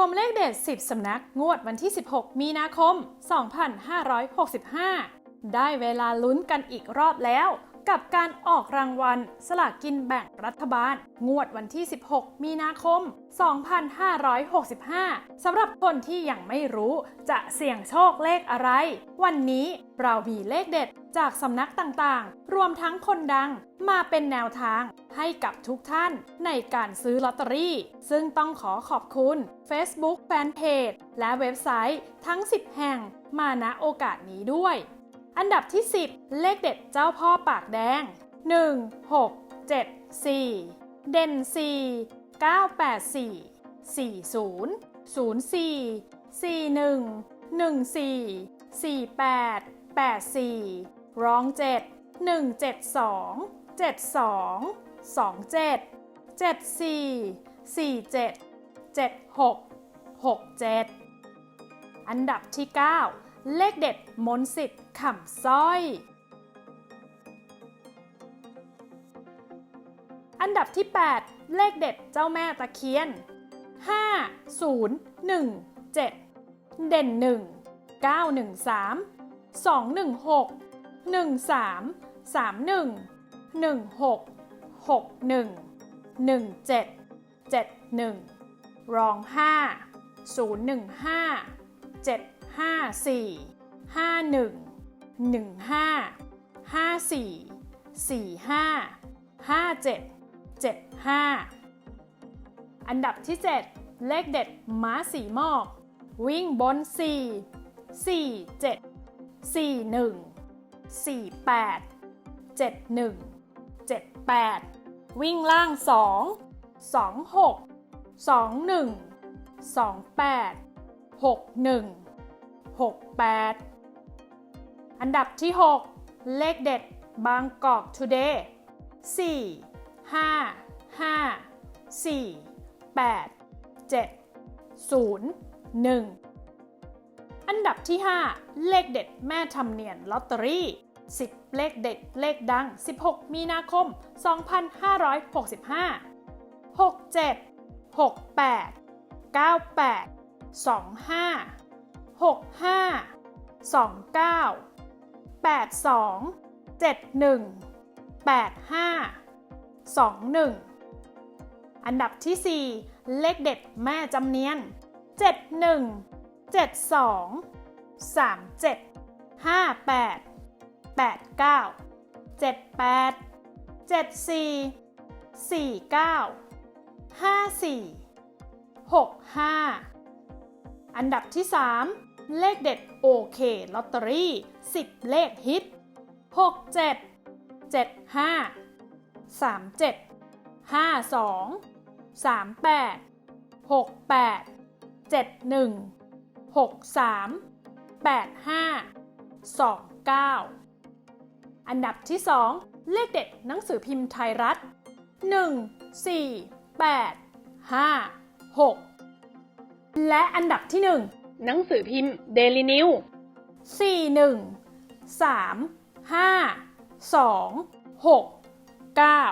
วมเลขเด็ด 10 สำนักงวดวันที่ 16 มีนาคม 2565 ได้เวลาลุ้นกันอีกรอบแล้ว กับการออกรางวัล สลากกินแบ่งรัฐบาล งวดวันที่ 16 มีนาคม 2565 สำหรับคนที่ยังไม่รู้จะเสี่ยงโชคเลขอะไร วันนี้เรามีเลขเด็ดจากสำนักต่างๆ รวมทั้งคนดังมาเป็นแนวทางให้กับทุกท่านในการซื้อลอตเตอรี่ ซึ่งต้องขอขอบคุณ Facebook Fanpage และเว็บไซต์ทั้ง 10 แห่งมาณโอกาสนี้ด้วย อันดับที่ 10 เลขเด็ดเจ้าพ่อปากแดง 1 6 7 4 เด่น 4 9 8 4 40 04 41 14 48 84 ร้อง 7 172 72 27 74 47 76 67 อันดับที่ 9 เลขเด็ดมนสิทธิ์ขำสร้อย อันดับที่ 8 เลขเด็ดเจ้าแม่ตะเคียน 5 0 1 7 เด่น 1 9 1 3 2 1 6 1 3 3 1 1 6 6 1 1 7 7 1 รอง 5 0 1 5 7 5 4 5 1 1 5 5 4 4 5 5 7 7 5 อันดับที่ 7 เลขเด็ดม้าสีหมอก วิ่งบน 4 4 7 4 1 4 8 7 1 7 8 วิ่งล่าง 2 2 6 2 1 6 8 อันดับที่ 6 เลขเด็ดบางกอก today 4 5 5 4 8 7 0 1 อันดับที่ 5 เลขเด็ดแม่ทำเนียนลอตเตอรี่ 10 เลขเด็ดเลขดัง 16 มีนาคม 2565 67 68 98 25 65 29 82 71 85 21 อันดับที่ 4 เลขเด็ดแม่จำเนียน 71 72 37 58 89 78 74 49 54 65 อันดับที่ 3 เลขเด็ดโอเคลอตเตอรี่ 10 เลขฮิต 67 75 37 52 38 68 71 63 85 29 อันดับที่ 2 เลขเด็ดหนังสือพิมพ์ไทยรัฐ 1 4 8 5 6 และอันดับที่ 1 หนังสือพิมพ์เดลี่นิวสี่หนึ่งสามห้าสองหกเก้า